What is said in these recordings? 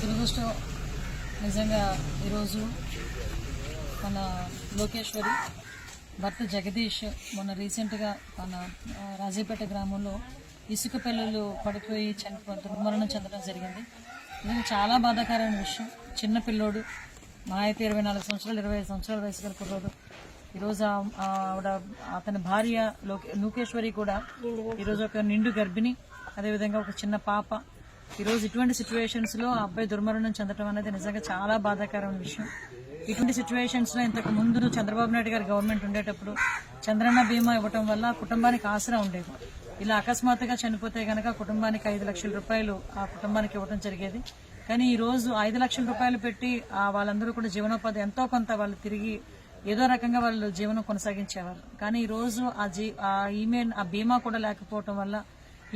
దురదృష్టం నిజంగా ఈరోజు మన లోకేశ్వరి భర్త జగదీష్ మొన్న రీసెంట్గా మన రాజీపేట గ్రామంలో ఇసుక పిల్లలు పడిపోయి చనిపో దుర్మరణం చెందడం జరిగింది. ఇది చాలా బాధాకరమైన విషయం. చిన్న పిల్లోడు మా అయితే ఇరవై నాలుగు సంవత్సరాలు ఇరవై ఐదు సంవత్సరాల వయసు గల కుర్రోడు ఈరోజు ఆవిడ అతని భార్య లోకే లోకేశ్వరి కూడా ఈరోజు ఒక నిండు గర్భిణి అదేవిధంగా ఒక చిన్న పాప. ఈరోజు ఇటువంటి సిచ్యువేషన్స్లో ఆ అబ్బాయి దుర్మరణం చెందడం అనేది నిజంగా చాలా బాధాకరమైన విషయం. ఇటువంటి సిచ్యువేషన్స్లో ఇంతకు ముందు చంద్రబాబు నాయుడు గారి గవర్నమెంట్ ఉండేటప్పుడు చంద్రన్న బీమా ఇవ్వటం వల్ల కుటుంబానికి ఆసరా ఉండేది. ఇలా అకస్మాత్తుగా చనిపోతే గనక కుటుంబానికి ఐదు లక్షల రూపాయలు ఆ కుటుంబానికి ఇవ్వడం జరిగేది. కానీ ఈ రోజు ఐదు లక్షల రూపాయలు పెట్టి ఆ వాళ్ళందరూ కూడా జీవనోపాధి ఎంతో కొంత వాళ్ళు తిరిగి ఏదో రకంగా వాళ్ళు జీవనం కొనసాగించేవారు. కానీ ఈ రోజు ఆ జీ ఆ ఈమెయిల్ ఆ బీమా కూడా లేకపోవటం వల్ల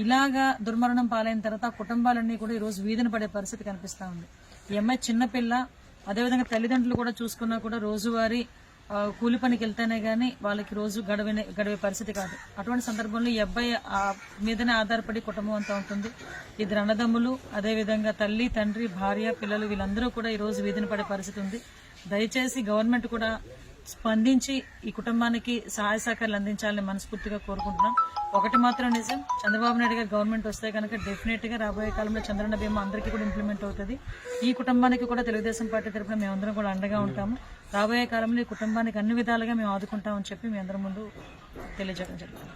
ఇలాగా దుర్మరణం పాలైన తర్వాత కుటుంబాలన్నీ కూడా ఈ రోజు వీధిన పడే పరిస్థితి కనిపిస్తూ ఉంది. ఈ అమ్మాయి చిన్నపిల్ల అదేవిధంగా తల్లిదండ్రులు కూడా చూసుకున్నా కూడా రోజువారీ కూలి పనికి వెళ్తేనే కానీ వాళ్ళకి రోజు గడవనే గడివే పరిస్థితి కాదు. అటువంటి సందర్భంలో ఈ అబ్బాయి మీదనే ఆధారపడి కుటుంబం అంతా ఉంటుంది. ఇద్దరు అన్నదమ్ములు అదేవిధంగా తల్లి తండ్రి భార్య పిల్లలు వీళ్ళందరూ కూడా ఈరోజు వీధిని వీధిన పడే పరిస్థితి ఉంది. దయచేసి గవర్నమెంట్ కూడా స్పందించి ఈ కుటుంబానికి సహాయ సహకారాలు అందించాలని మనస్ఫూర్తిగా కోరుకుంటున్నాం. ఒకటి మాత్రం నిజం చంద్రబాబు నాయుడు గారు గవర్నమెంట్ వస్తే కనుక డెఫినెట్గా రాబోయే కాలంలో చంద్రన్న బీమా అందరికీ కూడా ఇంప్లిమెంట్ అవుతుంది. ఈ కుటుంబానికి కూడా తెలుగుదేశం పార్టీ తరఫున మేమందరం కూడా అండగా ఉంటాము. రాబోయే కాలంలో ఈ కుటుంబానికి అన్ని విధాలుగా మేము ఆదుకుంటామని చెప్పి మీ అందరి ముందు తెలియజేయడం జరుగుతుంది